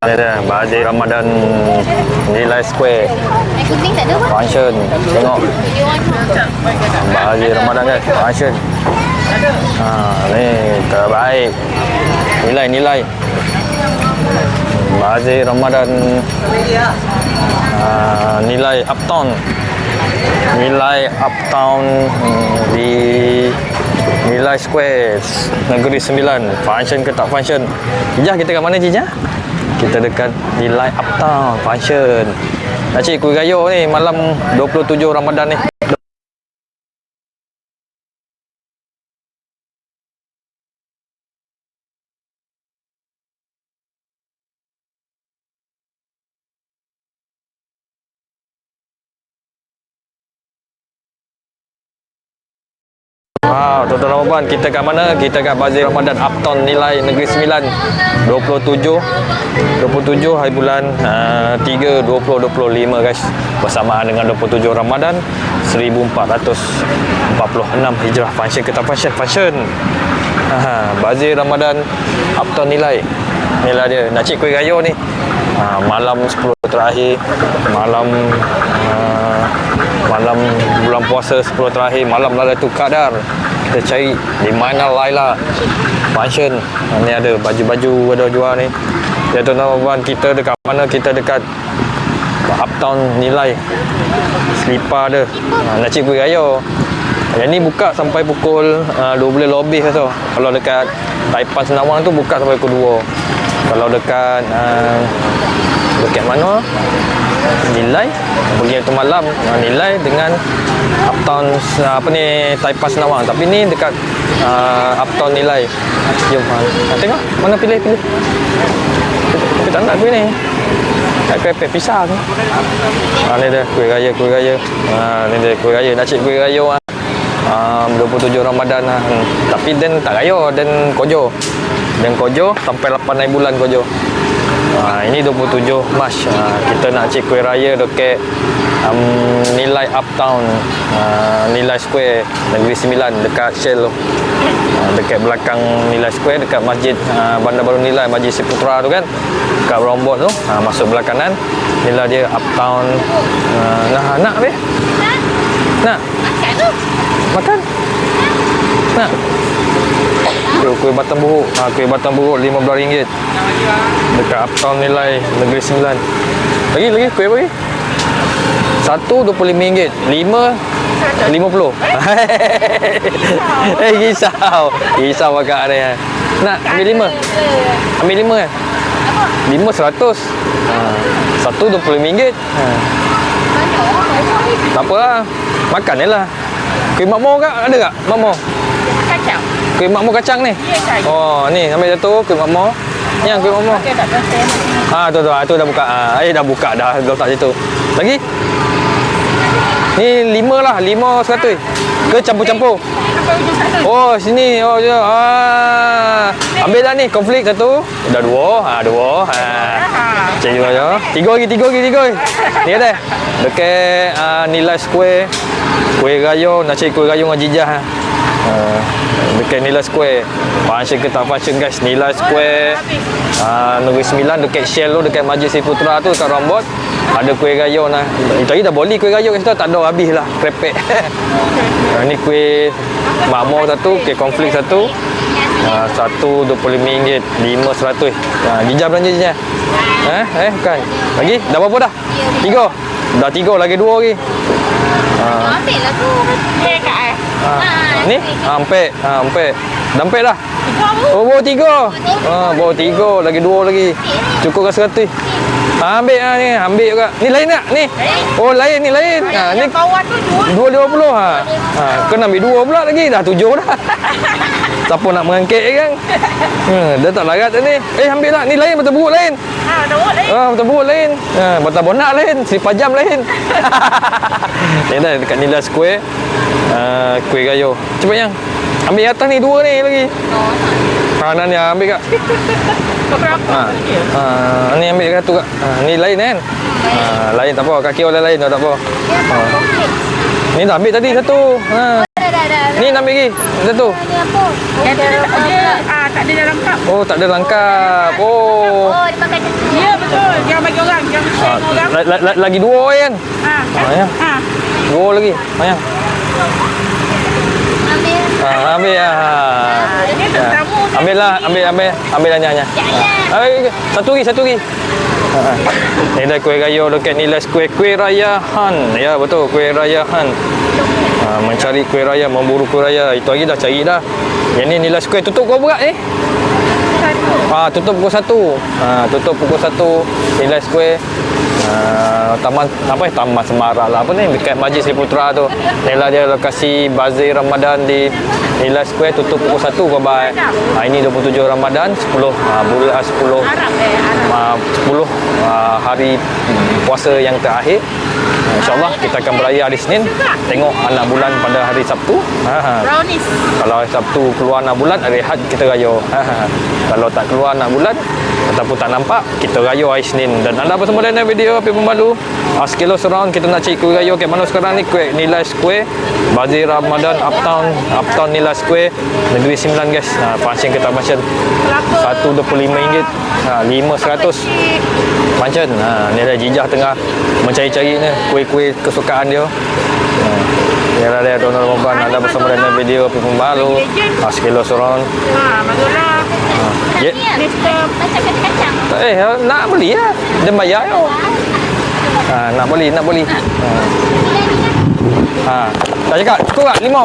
Ada Bazir Ramadan Nilai Square. Function Tengok. Bazir Ramadan kan Function. Ha, Ni terbaik. Nilai-nilai. Bazir Ramadan ha, Nilai Uptown Nilai Uptown hmm, Di Nilai Square Negeri Sembilan. Function ke tak function? Jijah kita kat mana Jijah? Kita dekat Nilai Uptown Function. Nak cik kuih gayo ni Malam 27 Ramadan ni Wow, tuan-tuan dan puan, kita kat mana? Kita kat Bazir Ramadan Uptown Nilai Negeri Sembilan 27 27 hari bulan uh, 3 2025 guys. Bersamaan dengan 27 Ramadan 1446 Hijrah. Function kita function Function. Ha, Bazir Ramadan Uptown Nilai. Inilah dia. Nak cik kuih gayo ni. Ha, Malam 10 terakhir Malam malam bulan puasa 10 terakhir malam Lailatul Qadar kita cari di mana Laila Ha, ni ada baju-baju ada jual ni. Ya tuan-tuan kita dekat mana? Kita dekat Uptown Nilai. Selipar ada. Ha, nak cik raya. Yang ni buka sampai pukul uh, 12 lebih tu kalau dekat Taipan Senawang tu buka sampai pukul 2 kalau dekat uh, dekat mana nilai pergi tu malam uh, nilai dengan uptown uh, apa ni Taipan Senawang tapi ni dekat uh, uptown nilai jom uh, tengok mana pilih pilih tapi tak nak kuih ni tak pepek pisang ha, ni dia kuih raya kuih raya ha, ni dia kuih raya nak cik kuih raya ah. Um, 27 Ramadan lah. Hmm. Tapi dan tak raya dan kojo. Dan kojo sampai 8 hari bulan kojo. Ha, ini 27 Mac. Ha, kita nak cik kuih raya dekat um, nilai uptown. Uh, nilai square negeri sembilan dekat Shell tu. Ha, dekat belakang nilai square dekat masjid uh, bandar baru nilai masjid Seputra tu kan? Dekat rombot tu. Ha, masuk belah kanan. Nilai dia uptown. Uh, nak nak be nak? Makan makan? Nak Kuih, kuih batang buruk. Ha, Kuih batang buruk RM15 Dekat Uptown Nilai Negeri Sembilan. Lagi lagi kuih apa lagi? Satu RM25 Lima RM50 Eh risau. Risau kakak ni eh. Nak ambil lima? Ambil lima kan Lima seratus. Ha. Satu RM25 ha. Tak apa lah. Makan je lah. Kuih makmur kak ada tak? Makmur Kacang. Kuih makmur kacang ni Oh ni ambil satu kuih makmur Yang kuih makmur Okey tak. Ah tu tu ah, tu dah buka. Ah eh dah buka dah letak situ. Lagi? Ni lima lah, lima seratus. Ke campur-campur? Oh sini, oh je. Ah, ambil dah ni konflik satu. Dah dua, ah dua. Ha. Cik juga je. Tiga lagi, tiga lagi, tiga lagi. Ni ada. Dekat ah, nilai square. Kuih nak cari kuih gayo dengan jijah. Uh, dekat Nilai Square Function ke tak function guys Nilai Square uh, Negeri Sembilan dekat Shell tu Dekat Majlis Putra tu Dekat Rambut Ada kuih gayo nah. Eh, tadi dah boli kuih gayo kat situ Tak ada habis lah Krepek uh, Ni kuih Makmur satu Kuih konflik satu uh, Satu RM25 Lima seratus uh, Jijah belanja jijah Eh, eh bukan Lagi? Dah berapa dah? Tiga? Dah tiga lagi dua lagi Ambil lah tu. Ni kat. Ha. Ni? Ha, empek. Ha, empek. Dah empek dah. Tiga tu. Oh, bawa tiga. Ha, bawa tiga. Lagi dua lagi. Cukup kan seratus. Ha, ambil ha, ni. Ambil juga. Ni lain tak? Ni? Oh, lain ni lain. Ha, ni bawah tu dua. dua lima puluh. Ha. ha. Kena ambil dua pula lagi. Dah tujuh dah. Siapa nak mengangkit kan? Ha, dah tak larat dah ni. Eh, ambil lah. Ni lain betul buruk lain. Dah buat lain. Ah, buruk lain. Ha, batang bonak lain, selipa jam lain. ni dah dekat Nila Square. Uh, kuih gayo. Cepat yang. Ambil atas ni dua ni lagi. Ha, nak ni ah, ambil kak. Berapa? Ha. Ha, ni ambil satu kak. Ha, ni lain kan? Ha, lain tak apa. Kaki orang lain tak apa. Ha. Ni dah ambil tadi satu. Ha. Dah, dah, dah. dah. Ni nak ambil lagi. Satu. Dia ada dia ah tak ada dalam kap. Oh, tak ada langkap. Oh. Oh, dia pakai Ya betul. Jangan bagi orang, jangan Ah, share dengan orang. la, la, la, lagi dua kan? Ah. Ah, ya. Ah. Dua lagi. Ayang. Ah, ambil ah. Ah, Ini tak Ya. tamu. Ambil lah, ambil, ambil, ambil hanya Ah, eh, satu lagi, satu lagi. Ah, Ni dah kuih raya dekat Nilas Kuih Kuih Raya Han. Ya betul, Kuih Raya Han. Ah, mencari kuih raya, memburu kuih raya. Itu lagi dah cari dah. Yang ni Nilas Kuih tutup kau berat ni. Satu. Ah, tutup pukul 1. Ah, tutup pukul 1 Nilas Kuih. Ah, taman apa eh Taman Semarak lah apa ni dekat Majlis Sri Putra tu. Inilah dia lokasi bazir Ramadan di Nilas Square tutup pukul 1 khabar. Ah, ini 27 Ramadan 10 ah, bulan ah, 10 Arab eh, Arab. ah, 10 ah, hari puasa yang terakhir. Ah, InsyaAllah kita akan beraya hari Senin Tengok anak bulan pada hari Sabtu ha, ha. Brownies. Kalau hari Sabtu keluar anak bulan Hari Had kita raya ha, ha. Kalau tak keluar anak bulan Ataupun tak nampak Kita raya hari Senin Dan anda bersama dengan video Api Pembalu Askilo Surround Kita nak cari kuih raya Kat mana sekarang ni Kuih Nilai Square Bazir Ramadan Uptown Uptown Nilai Square Negeri Sembilan guys ha, Pancing kita pancing Kelapa. RM125 ha, 500 Pancen ha, Ni dah jijah tengah Mencari-cari ni Kuih-kuih kesukaan dia ha. Ni lah dia tuan-tuan dan puan Anda bersama dengan video Api Pembalu Askilo Surround Ha, bagulah. Ya. Mister Macam kacang-kacang. Eh, nak beli lah. Dia bayar yo. Ha, nak beli, nak beli. Ha. ha. Tak cakap, cukup tak? Lima?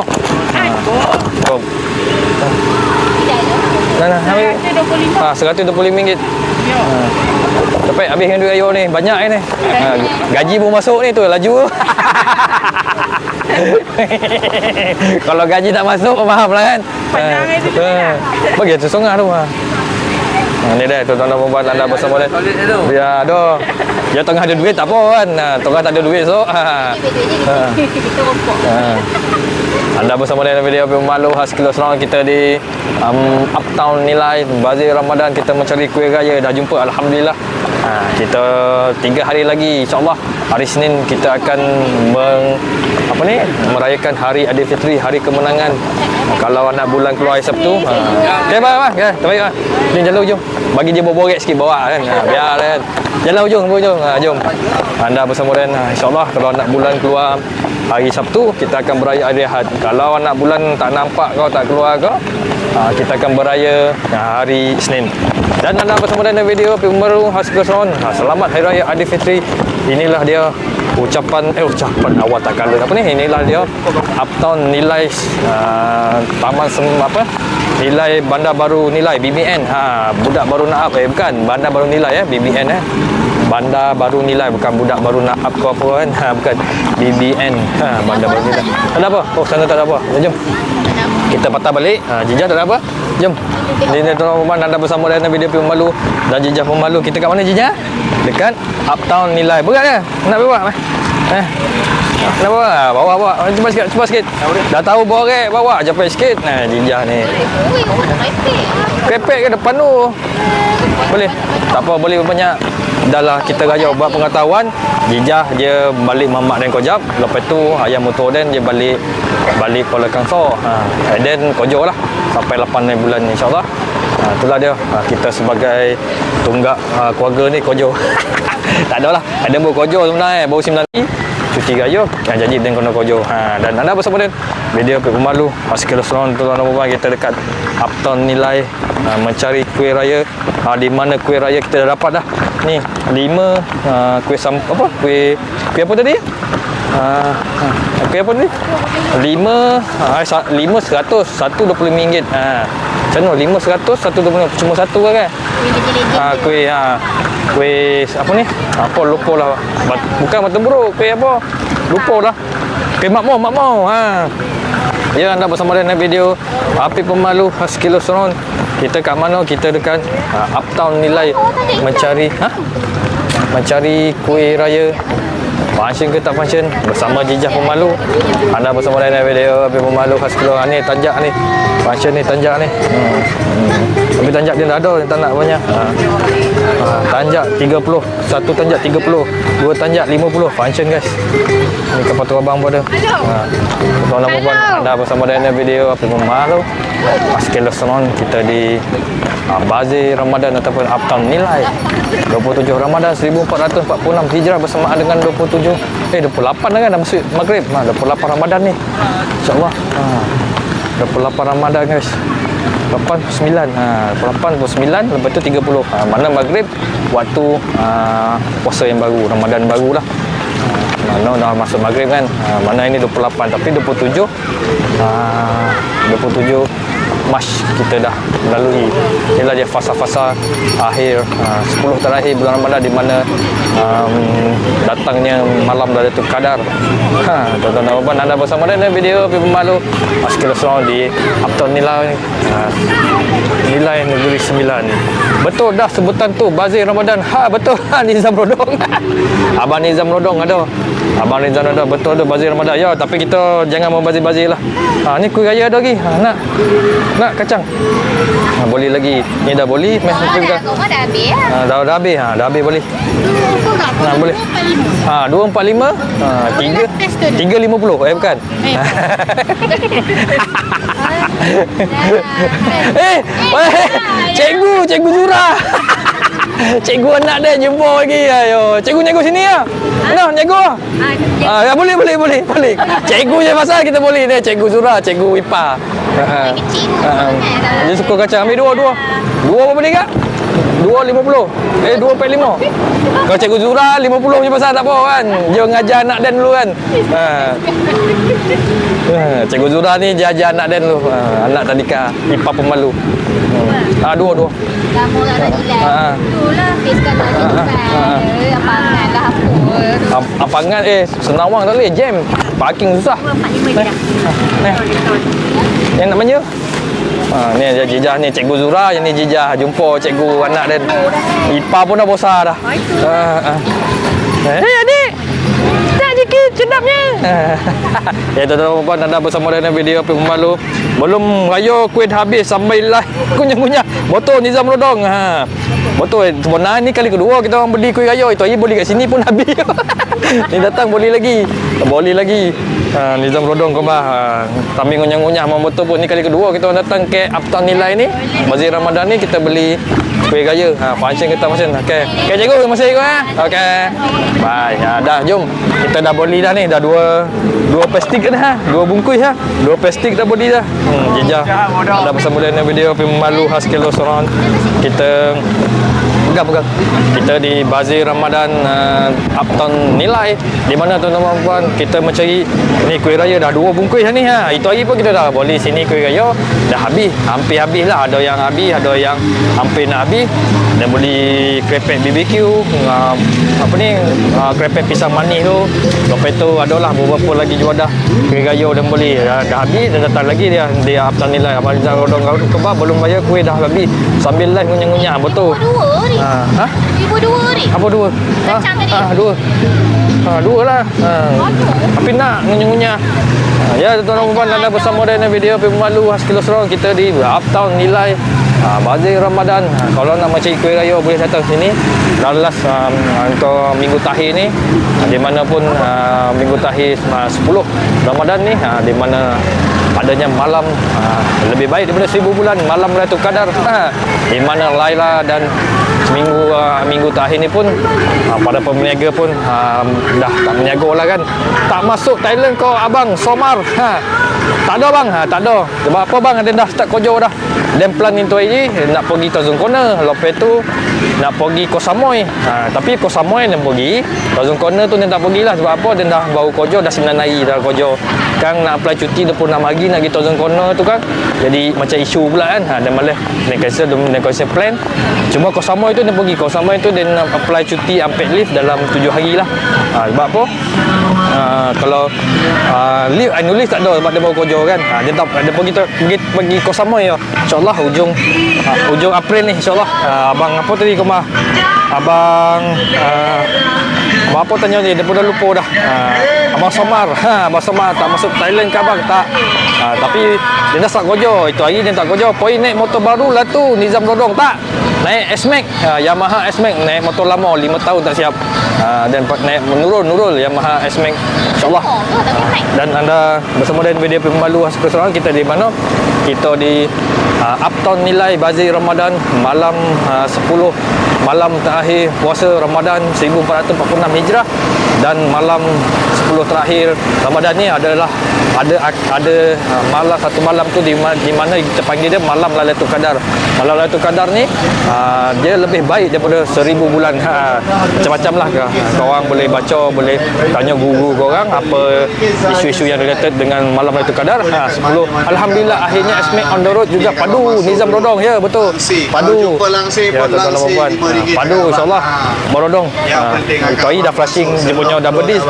Ha. Cukup. Dah, dah, ambil. Seratus dua puluh lima. Ha, RM125. Ya. Cepat habis dengan duit ayo ni. Banyak ni. Ha, gaji pun masuk ni tu, laju. Kalau gaji tak masuk, faham lah kan? Panjang Ha, itu tu ha. Bagi tu songah tu. Ha. Ha, ni dah tuan-tuan dan puan anda bersama dia. Ya, aduh. Dia tengah ada duit tak apa kan. Ha, tengah tak ada duit so. Ha. Ha. Ha. Anda bersama dengan video Api Malu khas Kilo Serang kita di um, Uptown Nilai Bazir Ramadan kita mencari kuih raya dah jumpa Alhamdulillah ha, kita tiga hari lagi insyaAllah hari Senin kita akan meng, apa ni merayakan hari Aidilfitri hari kemenangan kalau anak bulan keluar hari Sabtu ha. okay bang bang okay, terbaik bang ni jalan ujung bagi dia borek sikit bawa kan ha, biar kan jalan ujung ujung ha, jom anda bersama dengan ha, insyaAllah kalau anak bulan keluar hari Sabtu kita akan beraya hari Ahad. Kalau anak bulan tak nampak kau tak keluar kau, ha, kita akan beraya ha, hari Senin. Dan anda bersama dengan video Pembaru Haskesron. Ha, selamat Hari Raya Aidilfitri. Inilah dia ucapan eh ucapan awal tak kala apa ni inilah dia Uptown nilai uh, taman sem, apa nilai bandar baru nilai BBN ha budak baru nak apa eh bukan bandar baru nilai eh BBN eh. Bandar Baru Nilai bukan budak baru nak up ke apa kan? Ha, bukan. BBN ha, Bandar Baru Nilai. Tak ada apa. Oh sana tak ada apa. Jom. Kita patah balik. Ha, Jinjah tak ada apa. Jom. Ni ni tuan rumah anda bersama dengan video Pembalu dan Jinjah Pembalu kita kat mana Jinjah dekat Uptown Nilai. Berat ke nak bawa eh? Nak bawa bawa bawa cuba sikit cuba sikit dah tahu bawa rek bawa capek sikit nah Jinjah ni. Krepek ke depan tu? Boleh. Tak apa, boleh banyak. Dah lah kita raya buat pengetahuan. Jijah dia balik mamak dan kojab. Lepas tu ayam motor dan dia balik balik Kuala Kangsar. Ha. And then kojo lah. Sampai 8 bulan insyaAllah. Ha, itulah dia. Ha, kita sebagai tunggak ha, keluarga ni kojo. tak ada lah. Ada baru kojo sebenarnya. Baru 9 hari cuti raya yang janji dengan kena kojo ha, dan anda bersama dengan video Pek Pemalu Askil Salon tuan dan puan kita dekat Uptown Nilai ha, mencari kuih raya. Ha, di mana kuih raya kita dah dapat dah. Ni lima ha, kuih sam apa? Kuih kuih apa tadi? Ha, ha, kuih apa tadi? Lima ha, sa- lima seratus satu dua puluh ringgit. Ha, macam mana? Lima seratus satu dua puluh cuma satu kan? Kuih legend-legend. Ha, kuih ha. Kuih apa ni? Apa? Lupa lah. Bat, bukan mata buruk, kuih apa? Lupa lah. Kuih makmur, makmur. Ha. Ya, anda bersama dengan video Api Pemalu khas Kilo Seron. Kita kat mana? Kita dekat ha, Uptown Nilai mencari ha? Mencari kuih raya Function ke tak function Bersama Jijah Pemalu Anda bersama dengan video Habib Pemalu khas keluar ni tanjak ni Function ni tanjak ni hmm. Hmm. Tapi tanjak dia tak ada Dia tak nak banyak. Ha. Ha. Tanjak 30 Satu tanjak 30 Dua tanjak 50 Function guys. Ni kapal tu abang pun ada. Ha. Tuan-tuan dan puan Anda bersama dengan video Habib Pemalu Askil Salon Kita di uh, Bazir Ramadan ataupun Uptown Nilai. 27 Ramadan 1446 Hijrah bersamaan dengan 27 eh 28 dah kan dah masuk Maghrib. Ha, 28 Ramadan ni. InsyaAllah. Ha, 28 Ramadan guys 8 9 ha, 8 9 lepas tu 30 ha, mana Maghrib waktu uh, puasa yang baru Ramadan baru lah Ha, mana dah masuk maghrib kan? Ha, mana ini 28 tapi 27 ha, 27 Mash kita dah lalui. Inilah dia fasa-fasa akhir ha, 10 terakhir bulan Ramadan di mana um, datangnya malam Lailatul Qadar ha, tuan-tuan dan puan anda bersama dengan video Pipi Malu. Askil Surau di Uptown Nilai ha, Nilai Negeri Sembilan. Betul dah sebutan tu Bazir Ramadan. Ha betul. Ha, Nizam Rodong. Abang Nizam Rodong ada Abang Nizam ada betul tu Bazir Ramadan. Ya tapi kita jangan membazir-bazir lah. Ha, ni kuih raya ada lagi. Ha, nak. Nak kacang. Ha, boleh lagi. Ni dah boleh meh Oh, kuih dah, kau dah habis ya? ha, dah, dah habis. Ha, dah habis boleh. Tak ha, boleh. ha, 245 ha, 3 350 eh bukan. Eh, eh cikgu cikgu Zura cikgu anak dia jumpa lagi ayo cikgu cikgu sini ya mana cikgu ah Ah, ya boleh boleh boleh boleh. Cikgu je pasal kita boleh ni cikgu Zura, cikgu IPA. Ha. Ha. Dia suka kacang ambil dua dua. Dua apa boleh kak? Dua lima puluh. Eh dua empat lima. Kalau cikgu Zura lima puluh je pasal tak apa kan. Dia ngajar anak dan dulu kan. Ha. Ha. Cikgu Zura ni dia ajar anak dan dulu. Ha. Anak tadika IPA pemalu. Hmm. Ah dua dua. Kamu tak ada nilai Ha. Itulah Face kan tak ada Ha, ha, ha. nilai Apangan lah apa Ap- Apangan eh Senawang tak boleh jam. Parking susah. 245 je dah Ni. Yang namanya? Ha, ni dia jijah ni Cikgu Zura yang ni jijah jumpa cikgu anak dia. Ipa pun dah besar dah. Ha, ha. Hei adik. Tak sikit sedapnya. ya tuan-tuan dan puan anda bersama dengan video Api Pemalu. Belum raya kuih habis sampai lah kunyah-kunyah. Betul Nizam Rodong. Ha. Betul sebenarnya ni kali kedua kita orang beli kuih raya. Itu hari beli kat sini pun habis. ni datang boleh lagi. Boleh lagi. Ha, Nizam Rodong kau bah. Ha, sambil ngunyah-ngunyah memang betul pun ni kali kedua kita orang datang ke Uptown Nilai ni. Bazir Ramadan ni kita beli kuih raya. Ha, function kita function. Okey. Okey cikgu, terima kasih cikgu ha. Okey. Bye. Ha, dah jom. Kita dah beli dah ni. Dah dua dua plastik dah ha. Dua bungkus ha. Dua plastik dah beli dah. Hmm, jejah. Dah bersama dengan video Pemalu khas Kilo Soron. Kita pegang pegang. Kita di Bazir Ramadan uh, Uptown Nilai di mana tuan-tuan puan kita mencari ni kuih raya dah dua bungkus ni ha. Itu hari pun kita dah beli sini kuih raya dah habis. Hampir habis lah. Ada yang habis, ada yang hampir nak habis. Dan beli krepek BBQ uh, apa ni uh, krepek pisang manis tu. Lepas tu adalah beberapa lagi juadah kuih raya dan beli dah, dah habis dan datang lagi dia dia Uptown Nilai Abang Rizal Rodong kebab belum bayar kuih dah habis sambil live ngunyah-ngunyah betul. Dua ni Ha, ha? Ibu dua ni Apa dua? Ha? Ha, dua. Ha, dua lah. Ha. Tapi nak ngunyah-ngunyah. Ha, ya, tuan-tuan dan puan anda bersama dengan video Pemalu Haskilo Serong kita di Uptown Nilai ha, Bazir Ramadan. Ha, kalau nak mencari kuih raya boleh datang sini. Lalas um, untuk minggu tahir ni ha, di mana pun uh, minggu tahir uh, 10 Ramadan ni ha, di mana adanya malam ha, lebih baik daripada seribu bulan malam Lailatul Qadar ha, di mana Laila dan minggu uh, minggu terakhir ni pun uh, pada pemeniaga pun uh, dah tak meniaga lah kan. Tak masuk Thailand kau abang Somar ha. tak ada bang. Ha, tak ada. Sebab apa bang? Dia dah start kerja dah. Dan plan itu hari nak pergi Tazung Corner lepas tu nak pergi Koh Samui. Ha, tapi Koh Samui dia pergi. Tazung Corner tu dia tak pergi lah. Sebab apa? Dia dah baru kerja dah 9 hari dah kerja kan nak apply cuti 26 hari nak pergi Tazung Corner tu kan. Jadi macam isu pula kan. Ha, dia malah dia cancel dia cancel plan. Cuma Koh Samui tu dia pergi Koh Samui tu dia apply cuti unpaid leave dalam 7 hari lah. Ha, sebab apa? Ha, kalau ha, leave annual leave tak ada sebab dia baru kerja kan. Ha, dia tak dia pergi pergi, pergi Koh Samui ya insyaallah hujung ha, hujung April ni insyaallah. Ha, abang apa tadi kau mah abang uh, Bapa tanya ni, dia pun dah lupa dah. Ha, Abang Samar, ha, Abang Samar tak masuk Thailand ke abang? Tak. Ha, tapi dia dah start gojo. Itu hari dia tak gojo. Poin naik motor baru lah tu, Nizam Dodong. Tak. Naik S-Max, ha, Yamaha S-Max. Naik motor lama, 5 tahun tak siap. Ha, dan naik menurun, nurul Yamaha S-Max. InsyaAllah. Oh, naik. Dan anda bersama dengan video pemalu Hasil Keserangan kita di mana? Kita di uh, Uptown Nilai Bazir Ramadan malam uh, 10 malam terakhir puasa Ramadan 1446 Hijrah dan malam 10 terakhir. Ramadan ni adalah ada ada uh, malam satu malam tu di, ma- di mana kita panggil dia malam Lailatul Qadar. Malam Lailatul Qadar ni uh, dia lebih baik daripada seribu bulan. Ha, macam-macam lah ke. Korang boleh baca, boleh tanya guru korang apa isu-isu yang related dengan malam Lailatul Qadar. Ha, 10. Alhamdulillah akhirnya Esmek on the road juga padu Nizam Dodong ya betul. Padu. Jumpa langsir ya, pun tuan-tuan dan langsir puan-puan. RM5 Padu insyaAllah. Ha, Itu hari dah flashing dia punya double disc.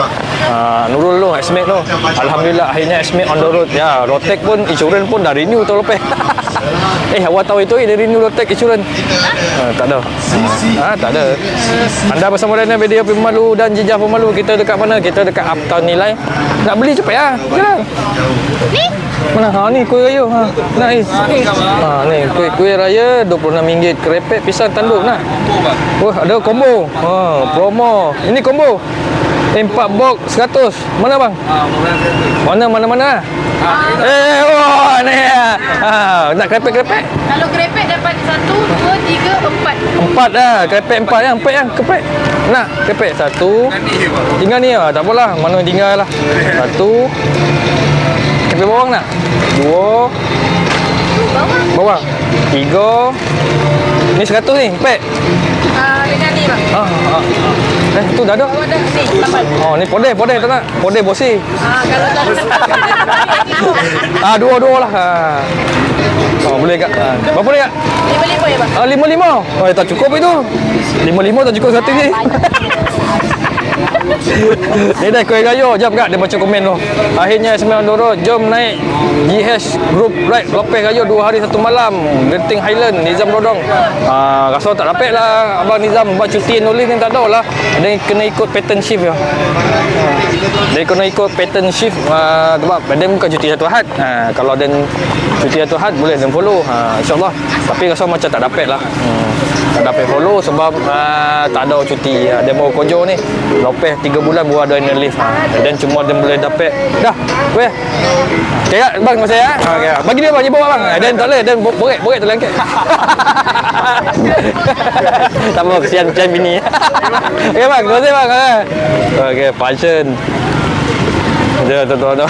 Ha, Nurul tu Esmek tu. Alhamdulillah akhirnya Esmek on the road. Ya, Rotek pun insurans pun dah renew tahun lepas. eh awak tahu itu eh, dia renew Rotek insurans. Ha, tak ada. Ha, tak ada. Anda bersama dengan video Pemalu dan Jejah Pemalu. Kita dekat mana? Kita dekat Uptown Nilai. Nak beli cepat ah. Jalan. Ni? Mana? Ha ni kuih raya. Ha. Nak ni. Ha ni kuih kuih raya RM26 kerepek pisang tanduk nak. Wah, ada combo. Ha, promo. Ini combo. Empat box 100. Mana bang? Mana mana mana? Eh, wah ni. Ha, nak kerepek-kerepek? Kalau kerepek dapat satu, dua, tiga, empat. Empat dah. Kerepek empat yang empat yang kerepek. Nak kerepek satu. Tinggal ni lah. Tak apalah. Mana tinggal lah. Satu. Kerepek bawang nak? Dua. Bawang. Tiga. Ni seratus ni. Pek. Ah, dengan ni bang. Ah, ah. Eh, tu dah ada. Dah ni, lapan. Oh, ni podeh, podeh tak nak? Podeh bosi. Ah, kalau dah Ah, dua, dua lah. Ha. Oh, boleh kak. Ha. Berapa ni kak? Lima lima ya bang. Ah, lima lima. Oh, tak cukup itu. Lima lima tak cukup satu ni. Ni dah kuih gayo. Jom kak, dia baca komen tu. Akhirnya Ismail Doro, jom naik GH Group Ride Lopez Gayo dua hari satu malam. Genting Highland, Nizam Dodong. Ah, rasa tak dapat lah Abang Nizam buat cuti nulis ni tak tahu lah. Dia kena ikut pattern shift ya. Dia kena ikut pattern shift uh, sebab dia bukan cuti satu had. Ha, kalau dia cuti satu had boleh dia follow. Ha, InsyaAllah. Tapi rasa macam tak dapat lah. Hmm. Tak dapat follow sebab uh, tak ada cuti. Ha, dia bawa kojo ni. Lepas 3 bulan baru ada annual leave. Ha. Dan cuma dia boleh dapat. Dah. Weh. Okay tak? Bang masa ya? Ha, okay. Bagi dia bang. Dia bawa bang. Dan tak boleh. Dan bo- borek. Borek tak langkit. tak apa. Kesian macam bini. okay bang. Terima kasih bang. Ha. Okay. Passion. Dia tuan-tuan tu.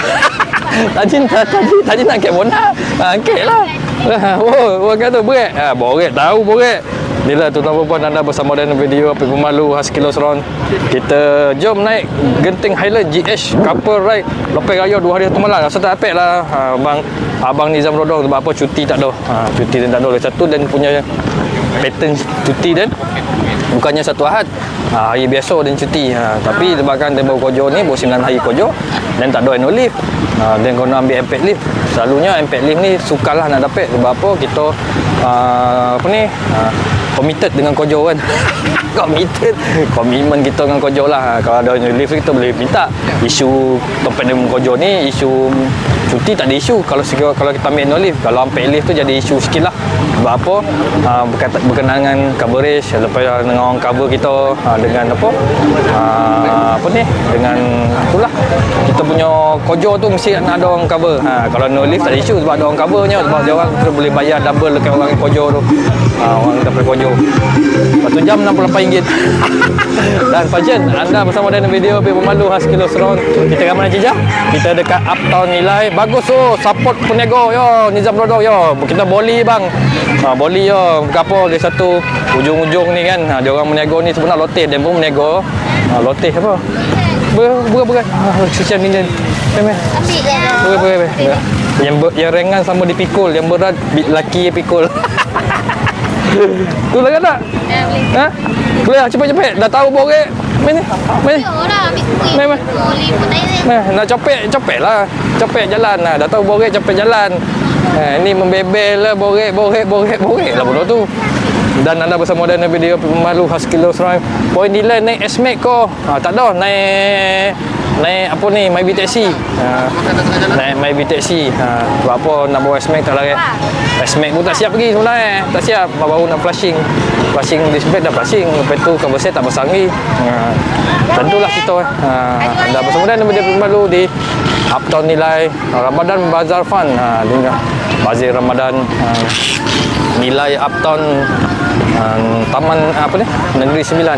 Tadi tadi tadi nak kek bona. Ha kek lah. Ha, oh, orang kata berat. Ha, boret tahu boret. Inilah tuan-tuan puan anda bersama dengan video apa pemalu khas Kilo Seron. Kita jom naik Genting Highland GH couple ride Lopez Raya 2 hari 1 malam. Rasa tak dapat lah. Ha, abang abang Nizam Rodong sebab apa cuti tak ada. Ha, cuti dia tak ada. Satu dan punya pattern cuti dan bukannya satu ahad ha, hari biasa dan cuti ha, tapi sebabkan dia kojo ni baru 9 hari kojo dan tak ada annual leave ha, dan kena ambil unpaid leave selalunya unpaid leave ni sukarlah nak dapat sebab apa kita uh, apa ni uh, committed dengan kojo kan? Committed. Komitmen kita dengan kojo lah. Kalau ada leave kita boleh minta. Isu tempat dia kojo ni isu cuti tak ada isu. Kalau kalau kita ambil annual leave kalau unpaid leave tu jadi isu sikit lah sebab apa? Uh, berkata, berkenaan dengan coverage lepas dengan orang cover kita uh, dengan apa? Uh, apa ni? Dengan itulah. Kita punya kojo tu mesti nak ada orang cover. Ha, kalau no leave tak ada isu sebab ada orang covernya sebab dia orang kita boleh bayar double dekat orang kojo tu. Ha, orang dapat kojo. Satu jam RM68 dan Fajan anda bersama dengan video Lebih Pemalu khas Kilo Seron kita mana Cijah kita dekat Uptown Nilai. Bagus oh support peniaga yo Nizam Dodong yo. Kita boli bang ha, boli yo apa dia satu ujung-ujung ni kan ha, dia orang meniaga ni sebenarnya loteh dia pun meniaga ha, loteh apa ber ber ah, ni. Ambil je. Boleh, boleh, boleh. Yang ber, yang ringan sama dipikul, yang berat bi- laki yang pikul. tu lah kan tak? Ya, boleh. Ha? Boleh lah, cepet-cepet. Dah tahu borek. Main ni. Main ni. Boleh pun tak ada. Nah, nak copet, copet lah. Copet jalan lah. Dah tahu borek, copet jalan. Ha, ni membebel lah, borek, borek, borek, borek lah bodoh tu. Dan anda bersama dengan video pemalu khas kilo seram Poin nilai naik S-Max ko ha, Tak ada naik Naik apa ni My Taxi ha, Naik My Taxi ha, Sebab apa nak bawa S-Max tak lari S-Max pun tak siap pergi sebenarnya Tak siap baru nak flashing Flashing display dah flashing Lepas tu cover set tak pasang lagi ha, Tentulah kita eh. ha, Anda bersama dengan video pemalu di Uptown Nilai Ramadan Bazar Fun ha, dengan Bazir Ramadan ha, Nilai Uptown um, Taman apa ni? Negeri Sembilan.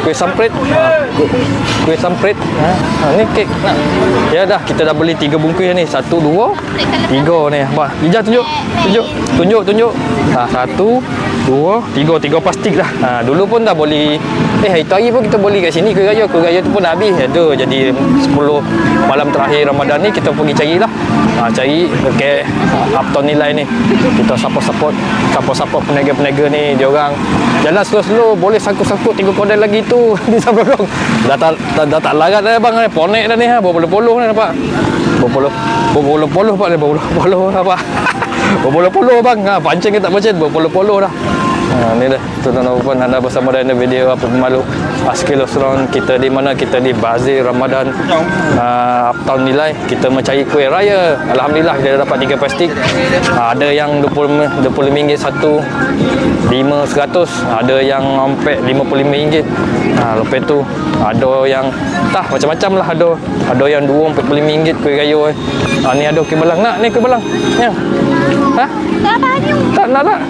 Kuih Samprit ha, ku- Kuih Samprit ha, ha, Ni kek. Nak. Ya dah kita dah beli tiga bungkus ni. Satu dua Tiga ni. Abang Ijah tunjuk. Tunjuk Tunjuk tunjuk. Ha, Satu Dua? Tiga Tiga plastik dah. Ha, Dulu pun dah beli Eh hari hari pun kita beli kat sini Kuih raya Kuih raya tu pun dah habis Ada jadi 10 Malam terakhir Ramadan ni Kita pergi carilah. Ha, Cari Dekat Uptown nilai ni. Kita support-support Support-support peniaga-peniaga ni Dia orang. Jalan slow-slow Boleh sangkut-sangkut Tiga kodai lagi tu. Di belakang dah tak, dah, dah tak larat dah bang Ponek dah ni ha. Berpuluh-puluh ni nampak? Berpuluh Berpuluh-puluh pak Berpuluh-puluh apa Berpuluh-puluh bang. Ha, Pancing ke tak pancing Berpuluh-puluh dah Ha, ni dah tuan-tuan puan anda bersama dengan video apa pemalu Askil Restaurant kita di mana? Kita di Bazir Ramadan. Uh, Uptown Nilai kita mencari kuih raya. Alhamdulillah kita dapat 3 plastik. Uh, ada yang 20 25 ringgit satu 5 100 ada yang sampai 55 uh, lepas tu ada yang tah macam-macam lah ada ada yang 2 45 ringgit kuih raya eh. uh, ni ada kuih belang nak ni kuih belang yang ha Tak banyak. tak nak tak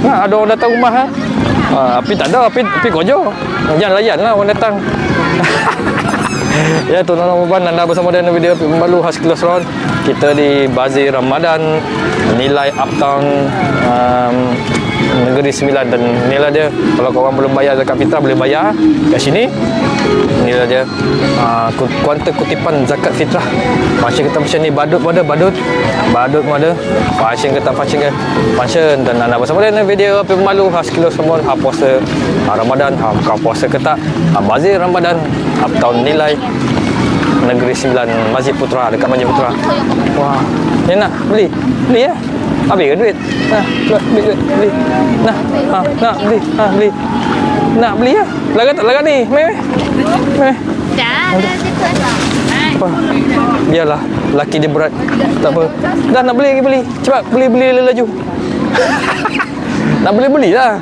Ha, ada orang datang rumah ha. Ha, api tak ada, api api kojo. Jangan layan lah orang datang. ya tuan tuan puan anda bersama dengan video pembalu khas Kilos Round. Kita di Bazir Ramadan nilai uptown um, Negeri Sembilan dan inilah dia. Kalau korang belum bayar zakat fitrah boleh bayar kat sini. Inilah dia. Uh, kuantum kutipan zakat fitrah. Function kita macam ni badut pun ada badut. Badut pun ada function kita function ke function dan anda bersama dengan video apa malu khas kilo semua. Ha puasa. Ha, Ramadan. Ha kau puasa ke tak? Ha, bazir Ramadan. Uptown nilai Negeri Sembilan Masjid Putra dekat Masjid Putra. Wah ni nak beli. Beli ya ke duit? Nah, beli duit, beli. Nah, ha, nak beli, ha, beli. Nak beli ya? Lagat tak lagat ni? Meh, meh. Dah, dah cepat. Apa? Biarlah, laki dia berat. Tak apa. Dah nak beli lagi beli. Cepat beli beli laju. nak beli belilah.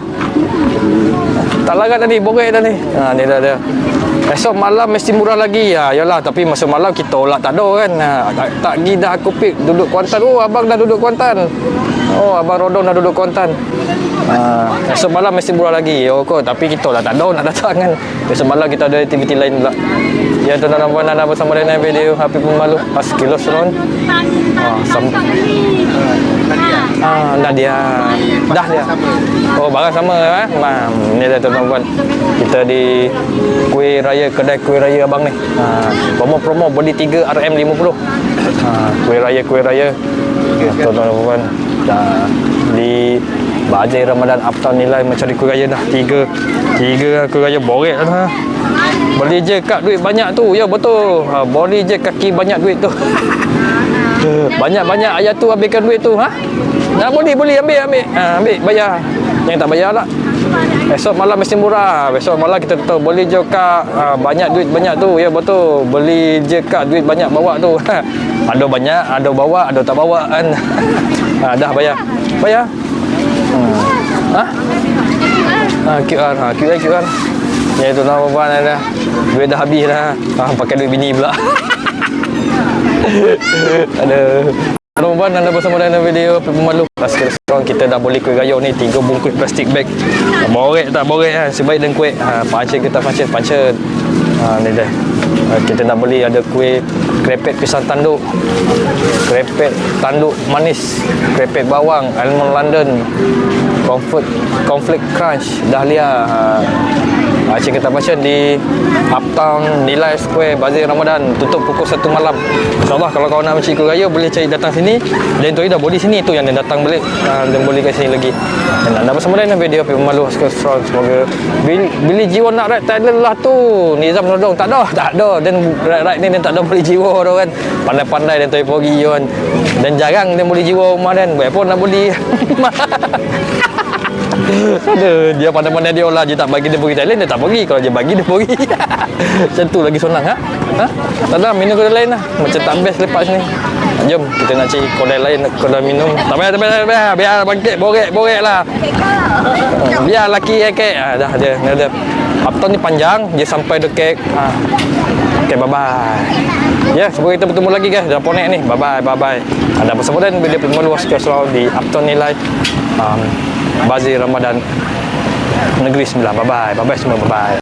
Tak lagat tadi, borek dah ni. Ha, ni dah dia. Esok malam mesti murah lagi. Ya, yalah tapi masa malam kita tolak tak ada kan. Ha, tak, tak pergi dah aku pik duduk Kuantan. Oh, abang dah duduk Kuantan. Oh, abang Rodon dah duduk Kuantan. Ha, esok malam mesti murah lagi. Oh, kok tapi kita lah tak ada nak datang kan. Esok malam kita ada aktiviti lain pula. Ya, tuan-tuan dan puan anda bersama dengan video Happy Pemalu. Pas kilo seron. Ah, sam- Ah, Nadia. Dah dia. Oh, barang sama eh. Mam, ni dah tuan-tuan. Kita di kuih raya kedai kuih raya abang ni. Ha, promo-promo beli 3 RM50. Ha, kuih raya kuih raya. Tuan-tuan dan puan. Dah di Bazir Ramadan Uptown nilai mencari kuih raya dah. Tiga tiga kuih raya borek dah. Beli je kat duit banyak tu. Ya betul. Ha, beli je kaki banyak duit tu. Banyak-banyak ayat tu habiskan duit tu ha? Nak boleh boleh ambil ambil. Ha, ambil bayar. Yang tak bayar lah. Esok malam mesti murah. Esok malam kita tahu boleh je kak ha, banyak duit banyak tu. Ya betul. Beli je kak duit banyak bawa tu. ada banyak, ada bawa, ada tak bawa kan. ha, dah bayar. Bayar. Hmm. Ha? Ha, QR, ha, QR, QR. Ya itu nama puan dah. Duit dah habis dah. Ha, pakai duit bini pula. Ada. Perempuan anda bersama dengan video pemalu. Basket sekarang kita dah boleh kuih gayo ni tiga bungkus plastik bag. Borek tak borek kan sebaik dan kuih. Ha pancen kita pancen pancen. Ha ni dah. Ha, kita dah beli ada kuih krepek pisang tanduk. Krepek tanduk manis, krepek bawang, almond London, comfort conflict crunch, dahlia. Ha, Aceh kita macam di Uptown Nilai Square Bazir Ramadan tutup pukul 1 malam. InsyaAllah kalau kau nak mencari kuih raya boleh cari datang sini. Dan tu dah boleh sini tu yang dia datang balik uh, dan boleh kat sini lagi. Dan anda bersama dengan video Api Malu Strong semoga bili, bili jiwa nak ride tak lah tu. Nizam Nodong tak ada, tak ada. Dan ride-ride ni dia tak ada beli jiwa tu kan. Pandai-pandai dan tu pergi kan. Dan jarang dia boleh jiwa rumah dan. Apa nak beli. Aduh, dia pandai-pandai dia olah. Dia tak bagi dia pergi Thailand, dia tak pergi. Kalau dia bagi, dia pergi. Macam tu lagi senang, ha? ha? Tak ada, minum kedai lain lah. Macam tak best lepas ni. Jom, kita nak cari kedai lain, kedai minum. Tak payah, tak payah, tak payah. Biar bangkit, borek, borek lah. Biar laki kek. Ha, dah, dia, dia, dia. Uptown ni panjang, dia sampai dekat. Ha. Okay, bye-bye. Ya, yeah, sampai kita bertemu lagi guys. Dah ponek ni. Bye-bye, bye-bye. Ada bersama dan bila pertemuan luas selalu di Uptown Nilai. Um, Bazir Ramadan Negeri Sembilan. Bye-bye. Bye-bye semua. Bye-bye.